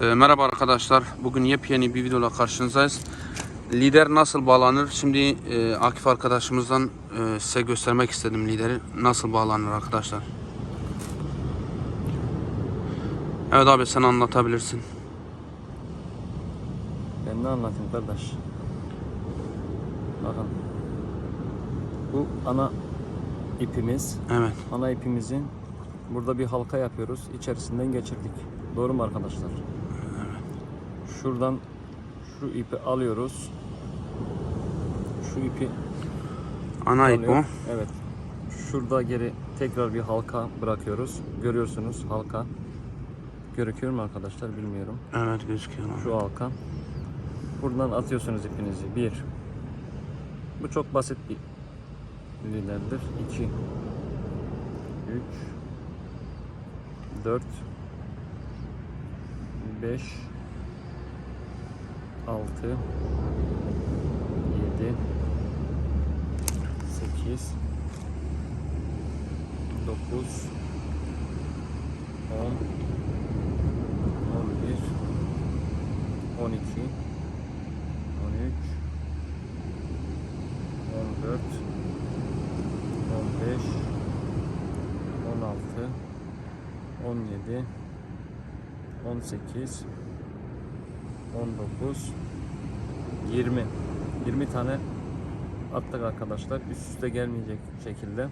Ee, merhaba arkadaşlar. Bugün yepyeni bir videoyla karşınızdayız. Lider nasıl bağlanır? Şimdi e, Akif arkadaşımızdan e, size göstermek istedim lideri. Nasıl bağlanır arkadaşlar. Evet abi sen anlatabilirsin. Ben ne anlatayım kardeş? Bakın. Bu ana ipimiz. Evet. Ana ipimizin burada bir halka yapıyoruz. İçerisinden geçirdik. Doğru mu arkadaşlar? Şuradan şu ipi alıyoruz. Şu ipi Ana ip o. Evet. Şurada geri tekrar bir halka bırakıyoruz. Görüyorsunuz halka. Görüküyor mu arkadaşlar bilmiyorum. Evet gözüküyor. Şu halka. Buradan atıyorsunuz ipinizi. Bir. Bu çok basit bir liderdir. İki. Üç. Dört. Beş. Altı. Yedi. Sekiz. Dokuz. On. On bir. 12 13 14 15 16 17 18 19 20 20 tane attık arkadaşlar üst üste gelmeyecek şekilde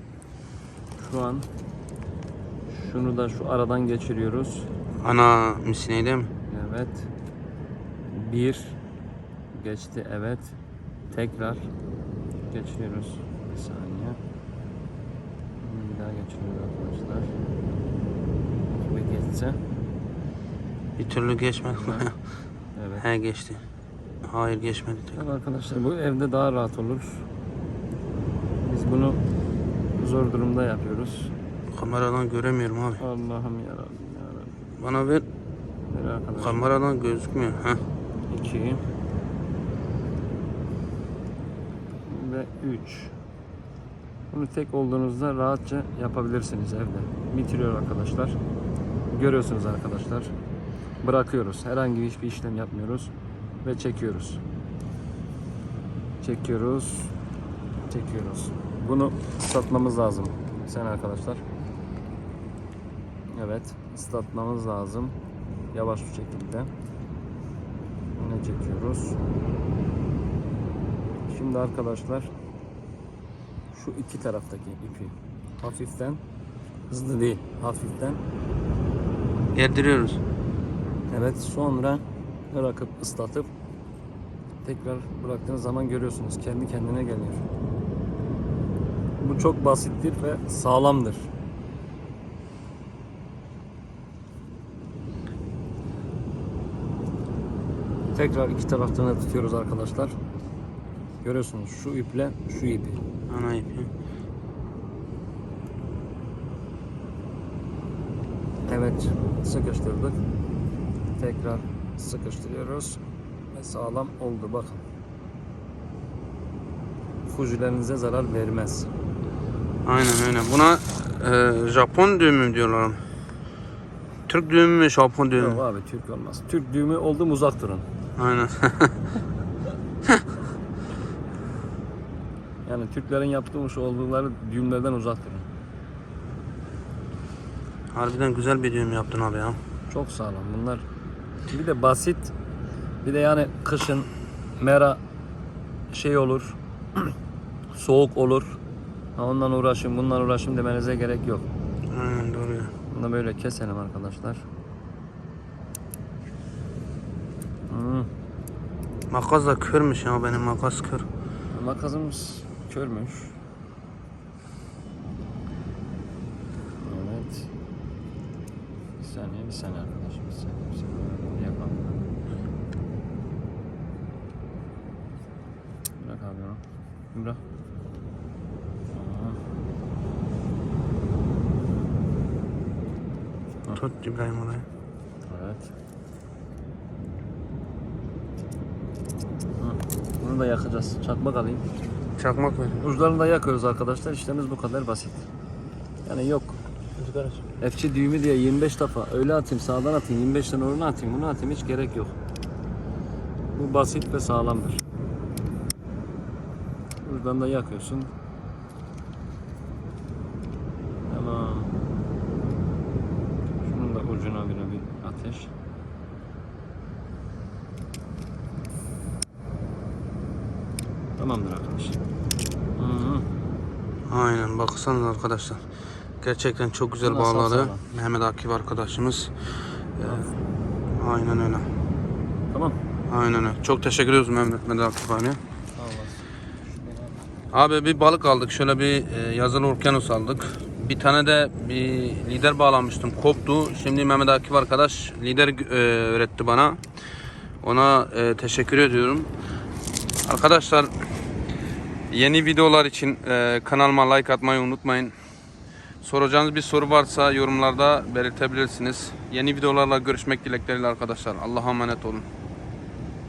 şu an şunu da şu aradan geçiriyoruz Ana misineyi değil mi? Evet. Bir geçti evet. Tekrar geçiriyoruz. Bir saniye. Bir daha geçiriyoruz arkadaşlar. Ve geçse. Bir türlü geçmedi. Evet. He geçti. Hayır geçmedi. Evet arkadaşlar bu evde daha rahat olur. Biz bunu zor durumda yapıyoruz. Kameradan göremiyorum abi. Allah'ım yarabbim yarabbim. Bana ver. Ver arkadaşlar. Kameradan gözükmüyor. Heh. 2 ve 3 bunu tek olduğunuzda rahatça yapabilirsiniz evde bitiriyor arkadaşlar görüyorsunuz arkadaşlar bırakıyoruz. Herhangi hiçbir işlem yapmıyoruz ve çekiyoruz. Çekiyoruz. Çekiyoruz. Bunu ıslatmamız lazım. Sen arkadaşlar. Evet ıslatmamız lazım. Yavaş bir şekilde. Ne çekiyoruz. Şimdi arkadaşlar şu iki taraftaki ipi hafiften hızlı değil hafiften. Gerdiriyoruz. Evet sonra bırakıp ıslatıp tekrar bıraktığınız zaman görüyorsunuz kendi kendine geliyor. Bu çok basittir ve sağlamdır. Tekrar iki taraftan da tutuyoruz arkadaşlar. Görüyorsunuz şu iple şu ipi. Ana ipi. Evet sıkıştırdık. Tekrar sıkıştırıyoruz. Ve sağlam oldu bakın. Fujilerinize zarar vermez. Aynen öyle. Buna e, Japon düğümü mü diyorlar. Türk düğümü mü Japon düğümü mü? Yok abi Türk olmaz. Türk düğümü oldu mu uzak durun. Aynen. Yani Türklerin yaptığımız oldukları düğümlerden uzak durun. Harbiden güzel bir düğüm yaptın abi ya. Çok sağlam bunlar. Bir de basit. Bir de yani kışın mera şey olur. soğuk olur. Ondan uğraşın, bundan uğraşın demenize gerek yok. Aynen doğru. Bunu da böyle keselim arkadaşlar. Hmm. Makas da körmüş ya benim makas kör. Makasımız körmüş. Evet. Bir saniye, bir saniye arkadaşım. Bir saniye, bir saniye. Bir Yapalım. Bırak abi Tamam. Tut İbrahim orayı. Evet. Bunu da yakacağız. Çakmak alayım. Çakmak ver. Uçlarını da yakıyoruz arkadaşlar. İşlemimiz bu kadar basit. Yani yok iç. Fçi düğümü diye 25 defa öyle atayım sağdan atayım 25 tane oruna atayım bunu atayım hiç gerek yok. Bu basit ve sağlamdır. Buradan da yakıyorsun. Tamam. Şunun da ucuna bir bir ateş. Tamamdır arkadaş. Hı -hı. Aynen baksanız arkadaşlar. Gerçekten çok güzel bağladı. sağlam? Mehmet Akif arkadaşımız. Ee, aynen öyle. Tamam. Aynen öyle. Çok teşekkür ediyoruz Mehmet, Mehmet Akif abi. Abi bir balık aldık. Şöyle bir e, yazılı okyanus aldık. Bir tane de bir lider bağlamıştım. Koptu. Şimdi Mehmet Akif arkadaş lider e, öğretti bana. Ona e, teşekkür ediyorum. Arkadaşlar yeni videolar için e, kanalıma like atmayı unutmayın. Soracağınız bir soru varsa yorumlarda belirtebilirsiniz. Yeni videolarla görüşmek dilekleriyle arkadaşlar. Allah'a emanet olun.